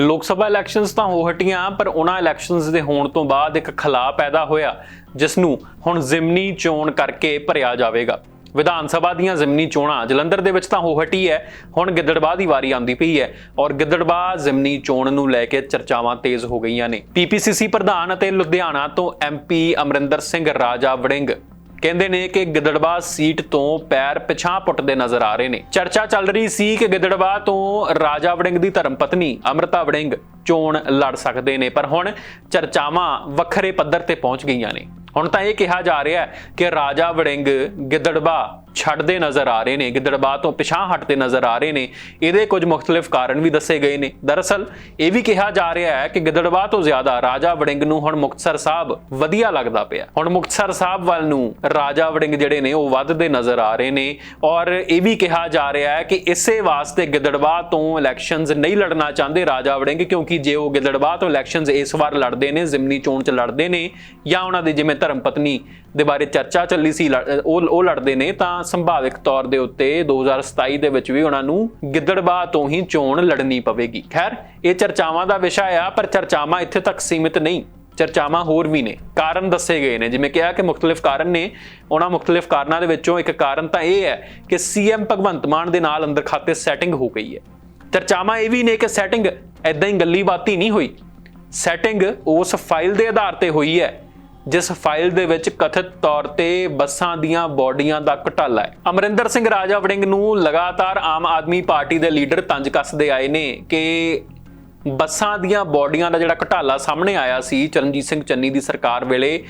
ਲੋਕ ਸਭਾ ਇਲੈਕਸ਼ਨਸ ਤਾਂ ਹੋ ਹਟੀਆਂ, ਪਰ ਉਹਨਾਂ ਇਲੈਕਸ਼ਨਸ ਦੇ ਹੋਣ ਤੋਂ ਬਾਅਦ ਇੱਕ ਖਲਾ ਪੈਦਾ ਹੋਇਆ, ਜਿਸ ਨੂੰ ਹੁਣ ਜ਼ਿਮਨੀ ਚੋਣ ਕਰਕੇ ਭਰਿਆ ਜਾਵੇਗਾ। ਵਿਧਾਨ ਸਭਾ ਦੀਆਂ ਜ਼ਿਮਨੀ ਚੋਣਾਂ ਜਲੰਧਰ ਦੇ ਵਿੱਚ ਤਾਂ ਹੋ ਹਟੀ ਹੈ ਹੁਣ ਗਿੱਦੜਬਾਹ ਦੀ ਵਾਰੀ ਆਉਂਦੀ ਪਈ ਹੈ ਔਰ ਗਿੱਦੜਬਾਹ ਜ਼ਿਮਨੀ ਚੋਣ ਨੂੰ ਲੈ ਕੇ ਚਰਚਾਵਾਂ ਤੇਜ਼ ਹੋ ਗਈਆਂ ਨੇ। ਪੀਪੀਸੀਸੀ ਪ੍ਰਧਾਨ ਅਤੇ ਲੁਧਿਆਣਾ ਤੋਂ ਐਮਪੀ ਅਮਰਿੰਦਰ ਸਿੰਘ ਰਾਜਾ ਵੜਿੰਗ ਕਹਿੰਦੇ ਨੇ ਕਿ ਗਿੱਦੜਬਾਹ ਸੀਟ ਤੋਂ ਪੈਰ ਪਿਛਾਂ ਪੁੱਟਦੇ ਨਜ਼ਰ ਆ ਰਹੇ ਨੇ। ਚਰਚਾ ਚੱਲ ਰਹੀ ਸੀ ਕਿ ਗਿੱਦੜਵਾ ਤੋਂ ਰਾਜਾ ਵੜਿੰਗ ਦੀ ਧਰਮ ਪਤਨੀ ਅਮਰਤਾ ਵੜਿੰਗ ਚੋਣ ਲੜ ਸਕਦੇ ਨੇ, ਪਰ ਹੁਣ ਚਰਚਾਵਾਂ ਵੱਖਰੇ ਪੱਧਰ ਤੇ ਪਹੁੰਚ ਗਈਆਂ ਨੇ। ਹੁਣ ਤਾਂ ਇਹ ਕਿਹਾ ਜਾ ਰਿਹਾ ਹੈ ਕਿ ਰਾਜਾ ਵੜਿੰਗ ਗਿੱਦੜਵਾ ਛੱਡਦੇ ਨਜ਼ਰ ਆ ਰਹੇ ਨੇ ਗਿੱਦੜਬਾਹ ਤੋਂ ਪਿਛਾਂ ਹਟਦੇ ਨਜ਼ਰ ਆ ਰਹੇ ਨੇ। ਇਹਦੇ ਕੁਝ ਮੁxtਲਿਫ ਕਾਰਨ ਵੀ ਦੱਸੇ ਗਏ ਨੇ। ਦਰਅਸਲ, ਇਹ ਵੀ ਕਿਹਾ ਜਾ ਰਿਹਾ ਹੈ ਕਿ ਗਿੱਦੜਬਾਹ ਤੋਂ ਜ਼ਿਆਦਾ ਰਾਜਾ ਵੜਿੰਗ ਨੂੰ ਹੁਣ ਮੁਕਤਸਰ ਸਾਹਿਬ ਵਧੀਆ ਲੱਗਦਾ ਪਿਆ। ਹੁਣ ਮੁਕਤਸਰ ਸਾਹਿਬ ਵੱਲ ਨੂੰ ਰਾਜਾ ਵੜਿੰਗ ਜਿਹੜੇ ਨੇ, ਉਹ ਵੱਧਦੇ ਨਜ਼ਰ ਆ ਰਹੇ ਨੇ ਔਰ ਇਹ ਵੀ ਕਿਹਾ ਜਾ ਰਿਹਾ ਹੈ ਕਿ ਇਸੇ ਵਾਸਤੇ ਗਿੱਦੜਬਾਹ ਤੋਂ ਇਲੈਕਸ਼ਨਸ ਨਹੀਂ ਲੜਨਾ ਚਾਹੁੰਦੇ ਰਾਜਾ ਵੜਿੰਗ, ਕਿਉਂਕਿ ਜੇ ਉਹ ਗਿੱਦੜਬਾਹ ਤੋਂ ਇਲੈਕਸ਼ਨਸ ਇਸ ਵਾਰ ਲੜਦੇ ਨੇ, ਜ਼ਿਮਨੀ ਚੋਣ 'ਚ ਲੜਦੇ ਨੇ ਜਾਂ ਉਹਨਾਂ ਦੇ ਜਿਵੇਂ ਧਰਮ ਪਤਨੀ ਦੇ ਬਾਰੇ ਚਰਚਾ ਚੱਲੀ ਸੀ, ਲੜ- ਉਹ ਉਹ ਲੜਦੇ ਨੇ, ਤਾਂ ਸੰਭਾਵਿਕ ਤੌਰ ਦੇ ਉੱਤੇ 2027 ਦੇ ਵਿੱਚ ਵੀ ਉਹਨਾਂ ਨੂੰ ਗਿੱਦੜਬਾਹ ਤੋਂ ਹੀ ਚੋਣ ਲੜਨੀ ਪਵੇਗੀ। ਖੈਰ, ਇਹ ਚਰਚਾਵਾਂ ਦਾ ਵਿਸ਼ਾ ਆ, ਪਰ ਚਰਚਾਵਾਂ ਇੱਥੇ ਤੱਕ ਸੀਮਿਤ ਨਹੀਂ। ਚਰਚਾਵਾਂ ਹੋਰ ਵੀ ਨੇ। ਕਾਰਨ ਦੱਸੇ ਗਏ ਨੇ। ਜਿਵੇਂ ਕਿਹਾ ਕਿ ਮੁxtਲਿਫ ਕਾਰਨ ਨੇ। ਉਹਨਾਂ ਮੁxtਲਿਫ ਕਾਰਨਾਂ ਦੇ ਵਿੱਚੋਂ ਇੱਕ ਕਾਰਨ ਤਾਂ ਇਹ ਹੈ ਕਿ ਸੀਐਮ ਭਗਵੰਤ ਮਾਨ ਦੇ ਨਾਲ ਅੰਦਰ ਖਾਤੇ ਸੈਟਿੰਗ ਹੋ ਗਈ ਹੈ। ਚਰਚਾਵਾਂ ਇਹ ਵੀ ਨੇ ਕਿ ਸੈਟਿੰਗ ਐਦਾਂ ਹੀ ਗੱਲੀ ਬਾਤੀ ਨਹੀਂ ਹੋਈ। ਸੈਟਿੰਗ ਉਸ ਫਾਈਲ ਦੇ ਆਧਾਰ ਤੇ ਹੋਈ ਹੈ। ਜਿਸ ਫਾਈਲ ਦੇ ਵਿੱਚ ਕਥਿਤ ਤੌਰ ਤੇ ਬੱਸਾਂ ਦੀਆਂ ਬਾਡੀਆਂ ਦਾ ਘਟਾਲਾ ਹੈ। ਅਮਰਿੰਦਰ ਸਿੰਘ ਰਾਜਾ ਵੜਿੰਗ ਨੂੰ ਲਗਾਤਾਰ ਆਮ ਆਦਮੀ ਪਾਰਟੀ ਦੇ ਲੀਡਰ ਤੰਜ ਕੱਸਦੇ ਆਏ ਨੇ ਕਿ ਬੱਸਾਂ ਦੀਆਂ ਬਾਡੀਆਂ ਦਾ ਜਿਹੜਾ ਘਟਾਲਾ ਸਾਹਮਣੇ ਆਇਆ ਸੀ, ਚਰਨਜੀਤ ਸਿੰਘ ਚੰਨੀ ਦੀ ਸਰਕਾਰ ਵੇਲੇ,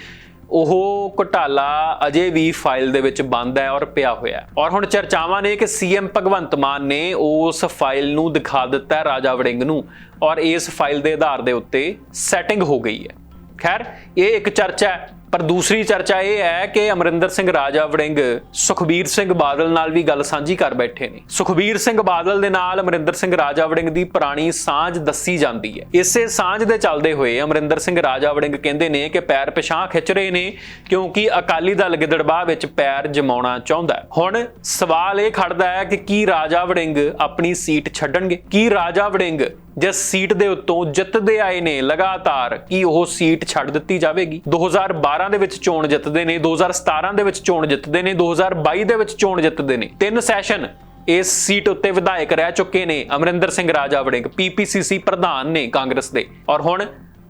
ਉਹ ਘਟਾਲਾ ਅਜੇ ਵੀ ਫਾਈਲ ਦੇ ਵਿੱਚ ਬੰਦ ਹੈ ਔਰ ਪਿਆ ਹੋਇਆ ਹੈ। ਔਰ ਹੁਣ ਚਰਚਾਵਾਂ ਨੇ ਕਿ ਸੀਐਮ ਭਗਵੰਤ ਮਾਨ ਨੇ ਉਸ ਫਾਈਲ ਨੂੰ ਦਿਖਾ ਦਿੱਤਾ ਹੈ ਰਾਜਾ ਵੜਿੰਗ ਨੂੰ ਔਰ ਇਸ ਫਾਈਲ ਦੇ ਆਧਾਰ ਦੇ ਉੱਤੇ ਸੈਟਿੰਗ ਹੋ ਗਈ ਹੈ। ਖੈਰ, ਇਹ ਇੱਕ ਚਰਚਾ ਹੈ, ਪਰ ਦੂਸਰੀ ਚਰਚਾ ਇਹ ਹੈ ਕਿ ਅਮਰਿੰਦਰ ਸਿੰਘ ਰਾਜਾ ਵੜਿੰਗ ਸੁਖਬੀਰ ਸਿੰਘ ਬਾਦਲ ਨਾਲ ਵੀ ਗੱਲ ਸਾਂਝੀ ਕਰ ਬੈਠੇ ਨੇ। ਸੁਖਬੀਰ ਸਿੰਘ ਬਾਦਲ ਦੇ ਨਾਲ ਅਮਰਿੰਦਰ ਸਿੰਘ ਰਾਜਾ ਵੜਿੰਗ ਦੀ ਪੁਰਾਣੀ ਸਾਂਝ ਦੱਸੀ ਜਾਂਦੀ ਹੈ। ਇਸੇ ਸਾਂਝ ਦੇ ਚੱਲਦੇ ਹੋਏ ਅਮਰਿੰਦਰ ਸਿੰਘ ਰਾਜਾ ਵੜਿੰਗ ਕਹਿੰਦੇ ਨੇ ਕਿ ਪੈਰ ਪਿਛਾਂ ਖਿੱਚ ਰਹੇ ਨੇ, ਕਿਉਂਕਿ ਅਕਾਲੀ ਦਲ ਗਿੱਦੜਬਾਹ ਵਿੱਚ ਪੈਰ ਜਮਾਉਣਾ ਚਾਹੁੰਦਾ ਹੈ। ਹੁਣ ਸਵਾਲ ਇਹ ਖੜਦਾ ਹੈ ਕਿ ਕੀ ਰਾਜਾ ਵੜਿੰਗ ਆਪਣੀ ਸੀਟ ਛੱਡਣਗੇ? ਕੀ ਰਾਜਾ ਵੜਿੰਗ ਜਿਸ ਸੀਟ ਦੇ ਉੱਤੋਂ ਜਿੱਤਦੇ ਆਏ ਨੇ ਲਗਾਤਾਰ, ਕੀ ਉਹ ਸੀਟ ਛੱਡ ਦਿੱਤੀ ਜਾਵੇਗੀ? 2012 ਦੇ ਵਿੱਚ ਚੋਣ ਜਿੱਤਦੇ ਨੇ 2017 ਦੇ ਵਿੱਚ ਚੋਣ ਜਿੱਤਦੇ ਨੇ 2022 ਦੇ ਵਿੱਚ ਚੋਣ ਜਿੱਤਦੇ ਨੇ। ਤਿੰਨ ਸੈਸ਼ਨ ਇਸ ਸੀਟ ਉੱਤੇ ਵਿਧਾਇਕ ਰਹਿ ਚੁੱਕੇ ਨੇ, ਅਮਰਿੰਦਰ ਸਿੰਘ ਰਾਜਾ ਵੜਿੰਗ ਪੀਪੀਸੀਸੀ ਪ੍ਰਧਾਨ ਨੇ ਕਾਂਗਰਸ ਦੇ। ਔਰ ਹੁਣ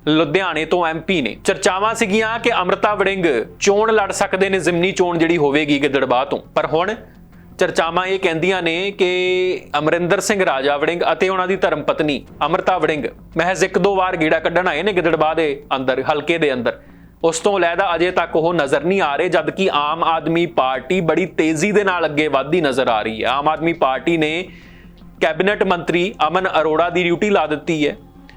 ਲੁਧਿਆਣੇ ਤੋਂ ਐਮਪੀ ਨੇ। ਚਰਚਾਵਾਂ ਸੀਗੀਆਂ ਕਿ ਅਮਰਤਾ ਵੜਿੰਗ ਚੋਣ ਲੜ ਸਕਦੇ ਨੇ, ਜ਼ਿਮਨੀ ਚੋਣ ਜਿਹੜੀ ਹੋਵੇਗੀ ਗਿੱਦੜਬਾਹ ਤੋਂ। ਪਰ ਹੁਣ ਚਰਚਾਵਾਂ ਇਹ ਕਹਿੰਦੀਆਂ ਨੇ ਕਿ ਅਮਰਿੰਦਰ ਸਿੰਘ ਰਾਜਾ ਵੜਿੰਗ ਅਤੇ ਉਹਨਾਂ ਦੀ ਧਰਮ ਪਤਨੀ ਅਮਰਤਾ ਵੜਿੰਗ ਮਹਿਜ਼ ਇੱਕ ਦੋ ਵਾਰ ਗੇੜਾ ਕੱਢਣ ਆਏ ਨੇ ਗਿੱਦੜਬਾਹ ਦੇ ਅੰਦਰ, ਹਲਕੇ ਦੇ ਅੰਦਰ। ਉਸ ਤੋਂ ਲੈਦਾ ਅਜੇ ਤੱਕ ਉਹ ਨਜ਼ਰ ਨਹੀਂ ਆ ਰਹੇ ਜਦ ਕਿ ਆਮ ਆਦਮੀ ਪਾਰਟੀ ਬੜੀ ਤੇਜ਼ੀ ਦੇ ਨਾਲ ਅੱਗੇ ਵੱਧਦੀ ਨਜ਼ਰ ਆ ਰਹੀ ਹੈ। ਆਮ ਆਦਮੀ ਪਾਰਟੀ ਨੇ ਕੈਬਨਿਟ ਮੰਤਰੀ ਅਮਨ ਅਰੋੜਾ ਦੀ ਡਿਊਟੀ ਲਾ ਦਿੱਤੀ ਹੈ।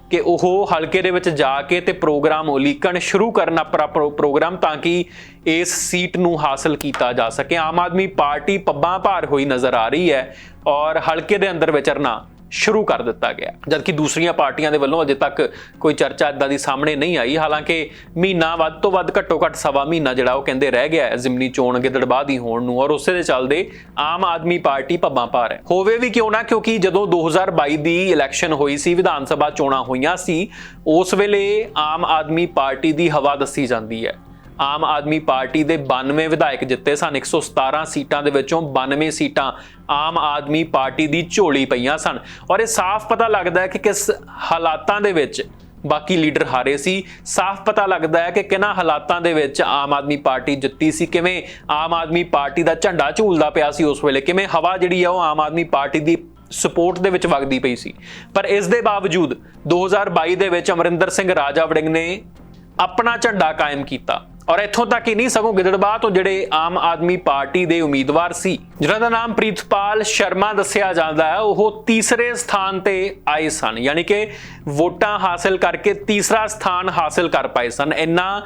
ਕਿ ਉਹ ਹਲਕੇ ਦੇ ਵਿੱਚ ਜਾ ਕੇ ਤੇ ਪ੍ਰੋਗਰਾਮ ਉਲੀਕਣ ਸ਼ੁਰੂ ਕਰਨ ਆਪਣਾ ਪ੍ਰੋਗਰਾਮ ਤਾਂ ਕਿ ਇਸ ਸੀਟ ਨੂੰ ਹਾਸਲ ਕੀਤਾ ਜਾ ਸਕੇ। ਆਮ ਆਦਮੀ ਪਾਰਟੀ ਪੱਬਾਂ ਭਾਰ ਹੋਈ ਨਜ਼ਰ ਆ ਰਹੀ ਹੈ ਔਰ ਹਲਕੇ ਦੇ ਅੰਦਰ ਵਿਚਰਨਾ ਸ਼ੁਰੂ ਕਰ ਦਿੱਤਾ ਗਿਆ। ਜਦਕਿ ਦੂਸਰੀਆਂ ਪਾਰਟੀਆਂ ਦੇ ਵੱਲੋਂ ਅਜੇ ਤੱਕ ਕੋਈ ਚਰਚਾ ਇਦਾਂ ਦੀ ਸਾਹਮਣੇ ਨਹੀਂ ਆਈ। ਹਾਲਾਂਕਿ ਮਹੀਨਾ ਵੱਧ ਤੋਂ ਵੱਧ ਘੱਟੋ ਘੱਟ ਸਵਾ ਮਹੀਨਾ ਜਿਹੜਾ ਉਹ ਕਹਿੰਦੇ ਰਹਿ ਗਿਆ ਹੈ। ਜ਼ਿਮਨੀ ਚੋਣ ਗਿੱਦੜਬਾਹ ਦੀ ਹੋਣ ਨੂੰ ਔਰ ਉਸੇ ਦੇ ਚੱਲਦੇ ਆਮ ਆਦਮੀ ਪਾਰਟੀ ਪੱਬਾਂ ਭਾਰ ਹੈ। ਹੋਵੇ ਵੀ ਕਿਉਂ ਨਾ, ਕਿਉਂਕਿ ਜਦੋਂ 2022 ਦੀ ਇਲੈਕਸ਼ਨ ਹੋਈ ਸੀ, ਵਿਧਾਨ ਸਭਾ ਚੋਣਾਂ ਹੋਈਆਂ ਸੀ, ਉਸ ਵੇਲੇ ਆਮ ਆਦਮੀ ਪਾਰਟੀ ਦੀ ਹਵਾ ਦੱਸੀ ਜਾਂਦੀ ਹੈ। ਆਮ ਆਦਮੀ ਪਾਰਟੀ ਦੇ 92 ਵਿਧਾਇਕ ਜਿੱਤੇ ਸਨ। 117 ਸੀਟਾਂ ਦੇ ਵਿੱਚੋਂ 92 ਸੀਟਾਂ ਆਮ ਆਦਮੀ ਪਾਰਟੀ ਦੀ ਝੋਲੀ ਪਈਆਂ ਸਨ। ਔਰ ਇਹ ਸਾਫ਼ ਪਤਾ ਲੱਗਦਾ ਹੈ ਕਿ ਕਿਸ ਹਾਲਾਤਾਂ ਦੇ ਵਿੱਚ ਬਾਕੀ ਲੀਡਰ ਹਾਰੇ ਸੀ। ਸਾਫ਼ ਪਤਾ ਲੱਗਦਾ ਹੈ ਕਿ ਕਿਹਨਾਂ ਹਾਲਾਤਾਂ ਦੇ ਵਿੱਚ ਆਮ ਆਦਮੀ ਪਾਰਟੀ ਜਿੱਤੀ ਸੀ, ਕਿਵੇਂ ਆਮ ਆਦਮੀ ਪਾਰਟੀ ਦਾ ਝੰਡਾ ਝੂਲਦਾ ਪਿਆ ਸੀ ਉਸ ਵੇਲੇ, ਕਿਵੇਂ ਹਵਾ ਜਿਹੜੀ ਆ ਉਹ ਆਮ ਆਦਮੀ ਪਾਰਟੀ ਦੀ ਸਪੋਰਟ ਦੇ ਵਿੱਚ ਵਗਦੀ ਪਈ ਸੀ। ਪਰ ਇਸ ਦੇ ਬਾਵਜੂਦ 2022 ਦੇ ਵਿੱਚ ਅਮਰਿੰਦਰ ਸਿੰਘ ਰਾਜਾ ਵੜਿੰਗ ਨੇ ਆਪਣਾ ਝੰਡਾ ਕਾਇਮ ਕੀਤਾ। ਔਰ ਇੱਥੋਂ ਤੱਕ ਹੀ ਨਹੀਂ ਸਗੋਂ ਗਿੱਦੜਬਾਹ ਤੋਂ ਜਿਹੜੇ ਆਮ ਆਦਮੀ ਪਾਰਟੀ ਦੇ ਉਮੀਦਵਾਰ ਸੀ, ਜਿਨ੍ਹਾਂ ਦਾ ਨਾਮ ਪ੍ਰੀਤਪਾਲ ਸ਼ਰਮਾ ਦੱਸਿਆ ਜਾਂਦਾ ਹੈ, ਉਹ ਤੀਸਰੇ ਸਥਾਨ ਤੇ ਆਏ ਸਨ। ਯਾਨੀ ਕਿ ਵੋਟਾਂ ਹਾਸਲ ਕਰਕੇ ਤੀਸਰਾ ਸਥਾਨ ਹਾਸਲ ਕਰ ਪਾਏ ਸਨ। ਇੰਨਾ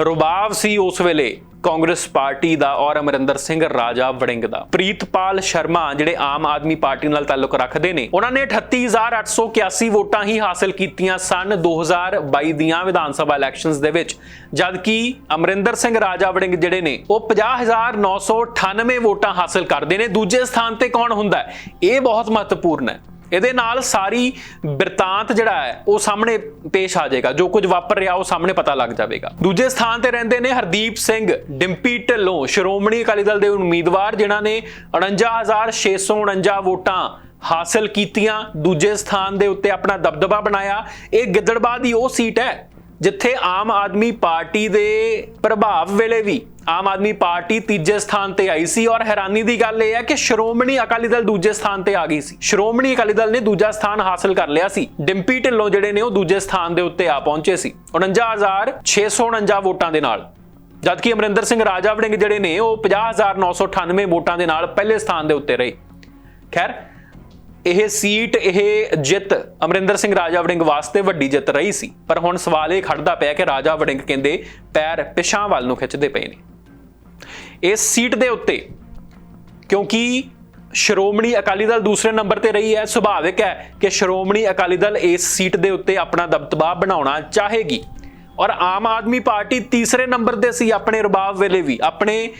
ਰੁਬਾਵ ਸੀ ਉਸ ਵੇਲੇ ਕਾਂਗਰਸ ਪਾਰਟੀ ਦਾ ਔਰ ਅਮਰਿੰਦਰ ਸਿੰਘ ਰਾਜਾ ਵੜਿੰਗ ਦਾ। ਪ੍ਰੀਤਪਾਲ ਸ਼ਰਮਾ ਜਿਹੜੇ ਆਮ ਆਦਮੀ ਪਾਰਟੀ ਨਾਲ ਤਾਲੁਕ ਰੱਖਦੇ ਨੇ, ਉਹਨਾਂ ਨੇ 38881 ਵੋਟਾਂ ਹੀ ਹਾਸਲ ਕੀਤੀਆਂ ਸਨ 2022 ਦੀਆਂ ਵਿਧਾਨ ਸਭਾ ਇਲੈਕਸ਼ਨਸ ਦੇ ਵਿੱਚ। ਜਦਕਿ ਅਮਰਿੰਦਰ ਸਿੰਘ ਰਾਜਾ ਵੜਿੰਗ ਜਿਹੜੇ ਨੇ, ਉਹ 50998 ਵੋਟਾਂ ਹਾਸਲ ਕਰਦੇ ਨੇ। ਦੂਜੇ ਸਥਾਨ ਤੇ ਕੌਣ ਹੁੰਦਾ ਇਹ ਬਹੁਤ ਮਹੱਤਵਪੂਰਨ ਹੈ। ਇਹਦੇ ਨਾਲ ਸਾਰੀ ਬਿਰਤਾਂਤ ਜਿਹੜਾ ਹੈ, ਉਹ ਸਾਹਮਣੇ ਪੇਸ਼ ਆ ਜਾਏਗਾ। ਜੋ ਕੁਝ ਵਾਪਰ ਰਿਹਾ, ਉਹ ਸਾਹਮਣੇ ਪਤਾ ਲੱਗ ਜਾਵੇਗਾ। ਦੂਜੇ ਸਥਾਨ ਤੇ ਰਹਿੰਦੇ ਨੇ ਹਰਦੀਪ ਸਿੰਘ, ਡਿੰਪੀ ਢਿੱਲੋਂ, ਸ਼੍ਰੋਮਣੀ ਅਕਾਲੀ ਦਲ ਦੇ ਉਮੀਦਵਾਰ, ਜਿਨ੍ਹਾਂ ਨੇ 49649 ਵੋਟਾਂ ਹਾਸਲ ਕੀਤੀਆਂ। ਦੂਜੇ ਸਥਾਨ ਦੇ ਉੱਤੇ ਆਪਣਾ ਦਬਦਬਾ ਬਣਾਇਆ। ਇਹ ਗਿੱਦੜਬਾਹ ਦੀ ਉਹ ਸੀਟ ਹੈ ਜਿੱਥੇ ਆਮ ਆਦਮੀ ਪਾਰਟੀ ਦੇ ਪ੍ਰਭਾਵ ਵੇਲੇ ਵੀ ਆਮ ਆਦਮੀ ਪਾਰਟੀ ਤੀਜੇ ਸਥਾਨ ਤੇ ਆਈ ਸੀ ਔਰ ਹੈਰਾਨੀ ਦੀ ਗੱਲ ਇਹ ਹੈ ਕਿ ਸ਼੍ਰੋਮਣੀ ਅਕਾਲੀ ਦਲ ਦੂਜੇ ਸਥਾਨ ਤੇ ਆ ਗਈ ਸੀ। ਸ਼੍ਰੋਮਣੀ ਅਕਾਲੀ ਦਲ ਨੇ ਦੂਜਾ ਸਥਾਨ ਹਾਸਲ ਕਰ ਲਿਆ ਸੀ। ਡਿੰਪੀ ਢਿੱਲੋਂ ਜਿਹੜੇ ਨੇ ਉਹ ਦੂਜੇ ਸਥਾਨ ਦੇ ਉੱਤੇ ਆ ਪਹੁੰਚੇ ਸੀ। 49649 ਵੋਟਾਂ ਦੇ ਨਾਲ। ਜਦਕਿ ਅਮਰਿੰਦਰ ਸਿੰਘ ਰਾਜਾ ਵੜਿੰਗ ਜਿਹੜੇ ਨੇ ਉਹ 50998 ਵੋਟਾਂ ਦੇ ਨਾਲ ਪਹਿਲੇ ਸਥਾਨ ਦੇ ਉੱਤੇ ਰਹੇ। ਖੈਰ ਇਹ ਸੀਟ, ਇਹ ਜਿੱਤ ਅਮਰਿੰਦਰ ਸਿੰਘ ਰਾਜਾ ਵੜਿੰਗ ਵਾਸਤੇ ਵੱਡੀ ਜਿੱਤ ਰਹੀ ਸੀ। ਪਰ ਹੁਣ ਸਵਾਲ ਇਹ ਖੜਦਾ ਪਿਆ ਕਿ ਰਾਜਾ ਵੜਿੰਗ ਕਹਿੰਦੇ ਪੈਰ ਪਿਛਾਂ ਵੱਲ ਨੂੰ ਖਿੱਚਦੇ ਪਏ ਨੇ। ਇਸ ਸੀਟ ਦੇ ਉੱਤੇ ਕਿਉਂਕਿ ਸ਼੍ਰੋਮਣੀ ਅਕਾਲੀ ਦਲ ਦੂਸਰੇ ਨੰਬਰ ਤੇ ਰਹੀ ਹੈ, ਸੁਭਾਵਿਕ ਹੈ ਕਿ ਸ਼੍ਰੋਮਣੀ ਅਕਾਲੀ ਦਲ ਇਸ ਸੀਟ ਦੇ ਉੱਤੇ ਆਪਣਾ ਦਬਦਬਾ ਬਣਾਉਣਾ ਚਾਹੇਗੀ। ਔਰ ਆਮ ਆਦਮੀ ਪਾਰਟੀ ਤੀਸਰੇ ਨੰਬਰ ਤੇ ਸੀ ਆਪਣੇ ਰਬਾਬ ਵੇਲੇ ਵੀ, ਆਪਣੇ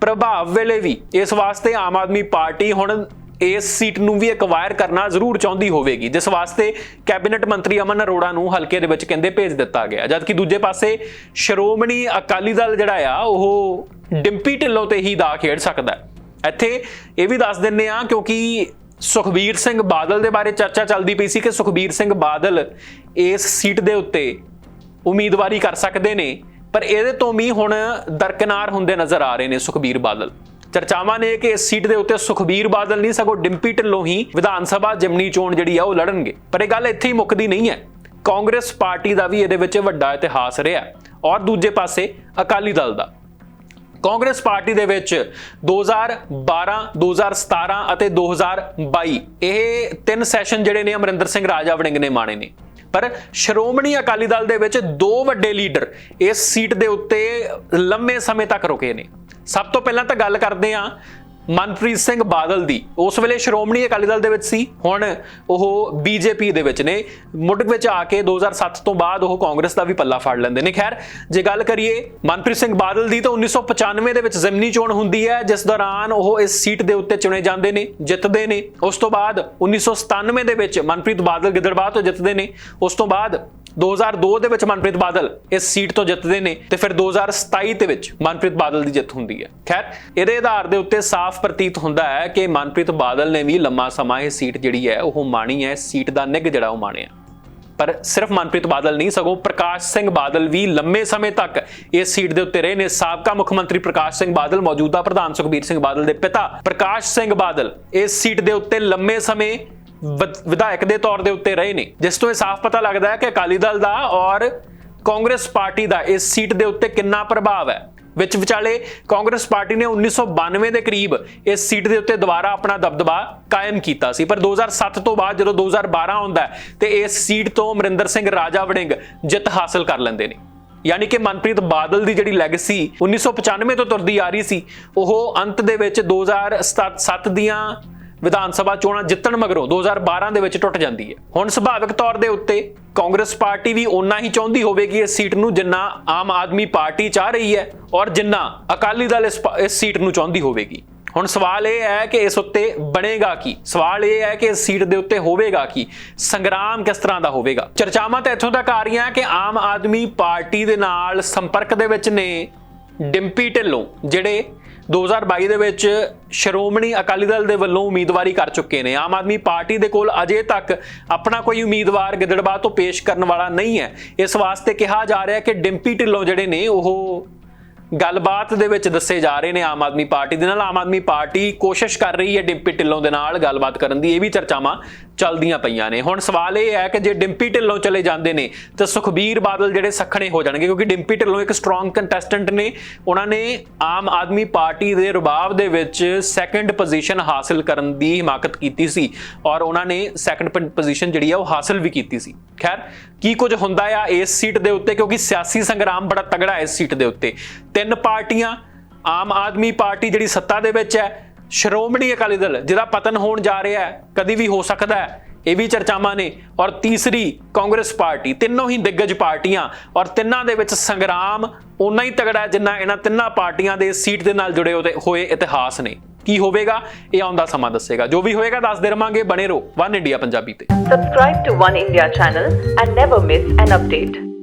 ਪ੍ਰਭਾਵ ਵੇਲੇ ਵੀ। ਇਸ ਵਾਸਤੇ ਆਮ ਆਦਮੀ ਪਾਰਟੀ ਹੁਣ ਇਸ ਸੀਟ ਨੂੰ ਵੀ ਐਕਵਾਇਰ ਕਰਨਾ ਜ਼ਰੂਰ ਚਾਹੁੰਦੀ ਹੋਵੇਗੀ। ਜਿਸ ਵਾਸਤੇ ਕੈਬਨਿਟ ਮੰਤਰੀ ਅਮਨ ਅਰੋੜਾ ਨੂੰ ਹਲਕੇ ਦੇ ਵਿੱਚ ਕਹਿੰਦੇ ਭੇਜ ਦਿੱਤਾ ਗਿਆ। ਜਦਕਿ ਦੂਜੇ ਪਾਸੇ ਸ਼੍ਰੋਮਣੀ ਅਕਾਲੀ ਦਲ ਜਿਹੜਾ ਆ, ਉਹ ਡਿੰਪੀ ਢਿੱਲੋਂ ਤੇ ਹੀ ਦਾ ਖੇਡ ਸਕਦਾ ਇੱਥੇ ਇਹ ਵੀ ਦੱਸ ਦਿੰਨੇ ਆ ਕਿਉਂਕਿ ਸੁਖਬੀਰ ਸਿੰਘ ਬਾਦਲ ਦੇ ਬਾਰੇ ਚਰਚਾ ਚੱਲਦੀ ਪਈ ਸੀ ਕਿ ਸੁਖਬੀਰ ਸਿੰਘ ਬਾਦਲ ਇਸ ਸੀਟ ਦੇ ਉੱਤੇ ਉਮੀਦਵਾਰੀ ਕਰ ਸਕਦੇ ਨੇ, ਪਰ ਇਹਦੇ ਤੋਂ ਵੀ ਹੁਣ ਦਰਕਨਾਰ ਹੁੰਦੇ ਨਜ਼ਰ ਆ ਰਹੇ ਨੇ ਸੁਖਬੀਰ ਬਾਦਲ। ਚਰਚਾਵਾਂ ਨੇ ਕਿ ਇਸ ਸੀਟ ਦੇ ਉੱਤੇ ਸੁਖਬੀਰ ਬਾਦਲ ਨਹੀਂ, ਸਗੋਂ ਡਿੰਪੀ ਢਿੱਲੋਂ ਹੀ ਵਿਧਾਨ ਸਭਾ ਜਿਮਨੀ ਚੋਣ ਜਿਹੜੀ ਆ ਉਹ ਲੜਨਗੇ। ਪਰ ਇਹ ਗੱਲ ਇੱਥੇ ਹੀ ਮੁੱਕਦੀ ਨਹੀਂ ਹੈ। ਕਾਂਗਰਸ ਪਾਰਟੀ ਦਾ ਵੀ ਇਹਦੇ ਵਿੱਚ ਵੱਡਾ ਇਤਿਹਾਸ ਰਿਹਾ ਔਰ ਦੂਜੇ ਪਾਸੇ ਅਕਾਲੀ ਦਲ ਦਾ। ਕਾਂਗਰਸ ਪਾਰਟੀ ਦੇ ਵਿੱਚ 2012 2017 ਅਤੇ 2022 ਇਹ ਤਿੰਨ ਸੈਸ਼ਨ ਜਿਹੜੇ ਨੇ ਅਮਰਿੰਦਰ ਸਿੰਘ ਰਾਜਾ ਵੜਿੰਗ ਨੇ ਮਾਣੇ ਨੇ। ਪਰ ਸ਼੍ਰੋਮਣੀ ਅਕਾਲੀ ਦਲ ਦੇ ਵਿੱਚ ਦੋ ਵੱਡੇ ਲੀਡਰ ਇਸ ਸੀਟ ਦੇ ਉੱਤੇ ਲੰਮੇ ਸਮੇਂ ਤੱਕ ਰੁਕੇ ਨੇ। ਸਭ ਤੋਂ ਪਹਿਲਾਂ ਤਾਂ ਗੱਲ ਕਰਦੇ ਹਾਂ ਮਨਪ੍ਰੀਤ ਸਿੰਘ ਬਾਦਲ ਦੀ। ਉਸ ਵੇਲੇ ਸ਼੍ਰੋਮਣੀ ਅਕਾਲੀ ਦਲ ਦੇ ਵਿੱਚ ਸੀ। ਹੁਣ ਉਹ ਬੀਜੇਪੀ ਦੇ ਵਿੱਚ ਨੇ। ਮੁੱਢ ਵਿੱਚ ਆ ਕੇ 2007 ਤੋਂ ਬਾਅਦ ਉਹ ਕਾਂਗਰਸ ਦਾ ਵੀ ਪੱਲਾ ਫੜ ਲੈਂਦੇ ਨੇ। ਖੈਰ, ਜੇ ਗੱਲ ਕਰੀਏ ਮਨਪ੍ਰੀਤ ਸਿੰਘ ਬਾਦਲ ਦੀ ਤਾਂ 1995 ਦੇ ਵਿੱਚ ਜ਼ਿਮਨੀ ਚੋਣ ਹੁੰਦੀ ਹੈ, ਜਿਸ ਦੌਰਾਨ ਉਹ ਇਸ ਸੀਟ ਦੇ ਉੱਤੇ ਚੁਣੇ ਜਾਂਦੇ ਨੇ, ਜਿੱਤਦੇ ਨੇ। ਉਸ ਤੋਂ ਬਾਅਦ 1997 ਦੇ ਵਿੱਚ ਮਨਪ੍ਰੀਤ ਬਾਦਲ ਗਿੱਦੜਬਾਹ ਤੋਂ ਜਿੱਤਦੇ ਨੇ। ਉਸ ਤੋਂ ਬਾਅਦ 2002 ਦੇ ਵਿੱਚ ਮਨਪ੍ਰੀਤ ਬਾਦਲ ਇਸ ਸੀਟ ਤੋਂ ਜਿੱਤਦੇ ਨੇ ਤੇ ਫਿਰ 2027 ਦੇ ਵਿੱਚ ਮਨਪ੍ਰੀਤ ਬਾਦਲ ਦੀ ਜਿੱਤ ਹੁੰਦੀ ਹੈ। ਖੈਰ, ਇਹਦੇ ਆਧਾਰ ਦੇ ਉੱਤੇ ਸਾਫ਼ ਪ੍ਰਤੀਤ ਹੁੰਦਾ ਹੈ ਕਿ ਮਨਪ੍ਰੀਤ ਬਾਦਲ ਨੇ ਵੀ ਲੰਮਾ ਸਮਾਂ ਇਹ ਸੀਟ ਜਿਹੜੀ ਹੈ, ਉਹ ਮਾਣੀ ਹੈ ਸੀਟ ਦਾ ਨਿੱਘ ਜਿਹੜਾ ਉਹ ਮਾਣਿਆ। ਪਰ ਸਿਰਫ ਮਨਪ੍ਰੀਤ ਬਾਦਲ ਨਹੀਂ, ਸਗੋਂ ਪ੍ਰਕਾਸ਼ ਸਿੰਘ ਬਾਦਲ ਵੀ ਲੰਮੇ ਸਮੇਂ ਤੱਕ ਇਸ ਸੀਟ ਦੇ ਉੱਤੇ ਰਹੇ ਨੇ। ਸਾਬਕਾ ਮੁੱਖ ਮੰਤਰੀ ਪ੍ਰਕਾਸ਼ ਸਿੰਘ ਬਾਦਲ, ਮੌਜੂਦਾ ਪ੍ਰਧਾਨ ਸੁਖਬੀਰ ਸਿੰਘ ਬਾਦਲ ਦੇ ਪਿਤਾ ਪ੍ਰਕਾਸ਼ ਸਿੰਘ ਬਾਦਲ ਇਸ ਸੀਟ ਦੇ ਉੱਤੇ ਲੰਮੇ ਸਮੇਂ ਵਿਧਾਇਕ ਦੇ ਤੌਰ ਦੇ ਉੱਤੇ ਰਹੇ ਨੇ। ਜਿਸ ਤੋਂ ਇਹ ਸਾਫ਼ ਪਤਾ ਲੱਗਦਾ ਹੈ ਕਿ ਅਕਾਲੀ ਦਲ ਦਾ ਔਰ ਕਾਂਗਰਸ ਪਾਰਟੀ ਦਾ ਇਸ ਸੀਟ ਦੇ ਉੱਤੇ ਕਿੰਨਾ ਪ੍ਰਭਾਵ ਹੈ। ਵਿੱਚ ਵਿਚਾਲੇ ਕਾਂਗਰਸ ਪਾਰਟੀ ਨੇ 1992 ਦੇ ਕਰੀਬ ਇਸ ਸੀਟ ਦੇ ਉੱਤੇ ਦੁਬਾਰਾ ਆਪਣਾ ਦਬਦਬਾ ਕਾਇਮ ਕੀਤਾ ਸੀ। ਪਰ 2007 ਤੋਂ ਬਾਅਦ ਜਦੋਂ 2012 ਆਉਂਦਾ ਤੇ ਇਸ ਸੀਟ ਤੋਂ ਅਮਰਿੰਦਰ ਸਿੰਘ ਰਾਜਾ ਵੜਿੰਗ ਜਿੱਤ ਹਾਸਲ ਕਰ ਲੈਂਦੇ ਨੇ। ਯਾਨੀ ਕਿ ਮਨਪ੍ਰੀਤ ਬਾਦਲ ਦੀ ਜਿਹੜੀ ਲੈਗੇਸੀ 1995 ਤੋਂ ਤੁਰਦੀ ਆ ਰਹੀ ਸੀ, ਉਹ ਅੰਤ ਦੇ ਵਿੱਚ 2007 ਦੀਆਂ ਵਿਧਾਨ ਸਭਾ ਚੋਣਾਂ ਜਿੱਤਣ ਮਗਰੋਂ 2012 ਦੇ ਵਿੱਚ ਟੁੱਟ ਜਾਂਦੀ ਹੈ। ਹੁਣ ਸੁਭਾਵਿਕ ਤੌਰ ਦੇ ਉੱਤੇ ਕਾਂਗਰਸ ਪਾਰਟੀ ਵੀ ਓਨਾ ਹੀ ਚਾਹੁੰਦੀ ਹੋਵੇਗੀ ਇਸ ਸੀਟ ਨੂੰ ਜਿੰਨਾ ਆਮ ਆਦਮੀ ਪਾਰਟੀ ਚਾਹ ਰਹੀ ਹੈ ਔਰ ਜਿੰਨਾ ਅਕਾਲੀ ਦਲ ਇਸ ਸੀਟ ਨੂੰ ਚਾਹੁੰਦੀ ਹੋਵੇਗੀ। ਹੁਣ ਸਵਾਲ ਇਹ ਹੈ ਕਿ ਇਸ ਉੱਤੇ ਬਣੇਗਾ ਕੀ? ਸਵਾਲ ਇਹ ਹੈ ਕਿ ਇਸ ਸੀਟ ਦੇ ਉੱਤੇ ਹੋਵੇਗਾ ਕੀ? ਸੰਗਰਾਮ ਕਿਸ ਤਰ੍ਹਾਂ ਦਾ ਹੋਵੇਗਾ? ਚਰਚਾਵਾਂ ਤਾਂ ਇੱਥੋਂ ਤੱਕ ਆ ਰਹੀਆਂ ਕਿ ਆਮ ਆਦਮੀ ਪਾਰਟੀ ਦੇ ਨਾਲ ਸੰਪਰਕ ਦੇ ਵਿੱਚ ਨੇ ਡਿੰਪੀ ਢਿੱਲੋਂ, ਜਿਹੜੇ 2022 ਦੇ ਵਿੱਚ ਸ਼੍ਰੋਮਣੀ ਅਕਾਲੀ ਦਲ ਦੇ ਵੱਲੋਂ ਉਮੀਦਵਾਰੀ ਕਰ ਚੁੱਕੇ ਨੇ। ਆਮ ਆਦਮੀ ਪਾਰਟੀ ਦੇ ਕੋਲ ਅਜੇ ਤੱਕ ਆਪਣਾ ਕੋਈ ਉਮੀਦਵਾਰ ਗਿੱਦੜਬਾਹ ਤੋਂ ਪੇਸ਼ ਕਰਨ ਵਾਲਾ ਨਹੀਂ ਹੈ। ਇਸ ਵਾਸਤੇ ਕਿਹਾ ਜਾ ਰਿਹਾ ਕਿ ਡਿੰਪੀ ਢਿੱਲੋਂ ਜਿਹੜੇ ਨੇ, ਉਹ ਗੱਲਬਾਤ ਦੇ ਵਿੱਚ ਦੱਸੇ ਜਾ ਰਹੇ ਨੇ ਆਮ ਆਦਮੀ ਪਾਰਟੀ ਦੇ ਨਾਲ। ਆਮ ਆਦਮੀ ਪਾਰਟੀ ਕੋਸ਼ਿਸ਼ ਕਰ ਰਹੀ ਹੈ ਡਿੰਪੀ ਢਿੱਲੋਂ ਦੇ ਨਾਲ ਗੱਲਬਾਤ ਕਰਨ ਦੀ। ਇਹ ਵੀ ਚਰਚਾਵਾਂ ਚੱਲਦੀਆਂ ਪਈਆਂ ਨੇ। ਹੁਣ ਸਵਾਲ ਇਹ ਹੈ ਕਿ ਜੇ ਡਿੰਪੀ ਢਿੱਲੋਂ ਚਲੇ ਜਾਂਦੇ ਨੇ, ਤਾਂ ਸੁਖਬੀਰ ਬਾਦਲ ਜਿਹੜੇ ਸਖਣੇ ਹੋ ਜਾਣਗੇ, ਕਿਉਂਕਿ ਡਿੰਪੀ ਢਿੱਲੋਂ ਇੱਕ ਸਟਰੋਂਗ ਕੰਟੈਸਟੈਂਟ ਨੇ। ਉਹਨਾਂ ਨੇ ਆਮ ਆਦਮੀ ਪਾਰਟੀ ਦੇ ਰੁਬਾਬ ਦੇ ਵਿੱਚ ਸੈਕੰਡ ਪੋਜੀਸ਼ਨ ਹਾਸਲ ਕਰਨ ਦੀ ਹਿਮਾਕਤ ਕੀਤੀ ਸੀ ਔਰ ਉਹਨਾਂ ਨੇ ਸੈਕੰਡ ਪੋਜੀਸ਼ਨ ਜਿਹੜੀ ਆ ਉਹ ਹਾਸਲ ਵੀ ਕੀਤੀ ਸੀ। ਖੈਰ, ਕੀ ਕੁਝ ਹੁੰਦਾ ਆ ਇਸ ਸੀਟ ਦੇ ਉੱਤੇ? ਕਿਉਂਕਿ ਸਿਆਸੀ ਸੰਗਰਾਮ ਬੜਾ ਤਗੜਾ ਹੈ ਇਸ ਸੀਟ ਦੇ ਉੱਤੇ। ਤਿੰਨ ਪਾਰਟੀਆਂ, ਆਮ ਆਦਮੀ ਪਾਰਟੀ ਜਿਹੜੀ ਸੱਤਾ ਦੇ ਵਿੱਚ ਹੈ ਸ਼੍ਰੋਮਣੀ ਅਕਾਲੀ ਦਲ, ਜਿਹਦਾ ਪਤਨ ਹੋਣ ਜਾ ਰਿਹਾ ਹੈ, ਕਦੀ ਵੀ ਹੋ ਸਕਦਾ ਹੈ, ਇਹ ਵੀ ਚਰਚਾਵਾਂ ਨੇ। ਔਰ ਤੀਸਰੀ ਕਾਂਗਰਸ ਪਾਰਟੀ, ਤਿੰਨੋਂ ਹੀ ਦਿੱਗਜ ਪਾਰਟੀਆਂ, ਔਰ ਤਿੰਨਾਂ ਦੇ ਵਿੱਚ ਸੰਗਰਾਮ ਉਨਾ ਹੀ ਤਗੜਾ ਜਿੰਨਾ ਇਹਨਾਂ ਤਿੰਨਾਂ ਪਾਰਟੀਆਂ ਦੇ ਸੀਟ ਦੇ ਨਾਲ ਜੁੜੇ ਹੋਏ ਇਤਿਹਾਸ ਨੇ। ਕੀ ਹੋਵੇਗਾ? ਇਹ ਆਉਂਦਾ ਸਮਾਂ ਦੱਸੇਗਾ। ਜੋ ਵੀ ਹੋਏਗਾ ਦੱਸਦੇ ਰਵਾਂਗੇ। ਬਣੇ ਰਹੋ ਵਨ ਇੰਡੀਆ ਪੰਜਾਬੀ ਤੇ। Subscribe to One India channel and never miss an update.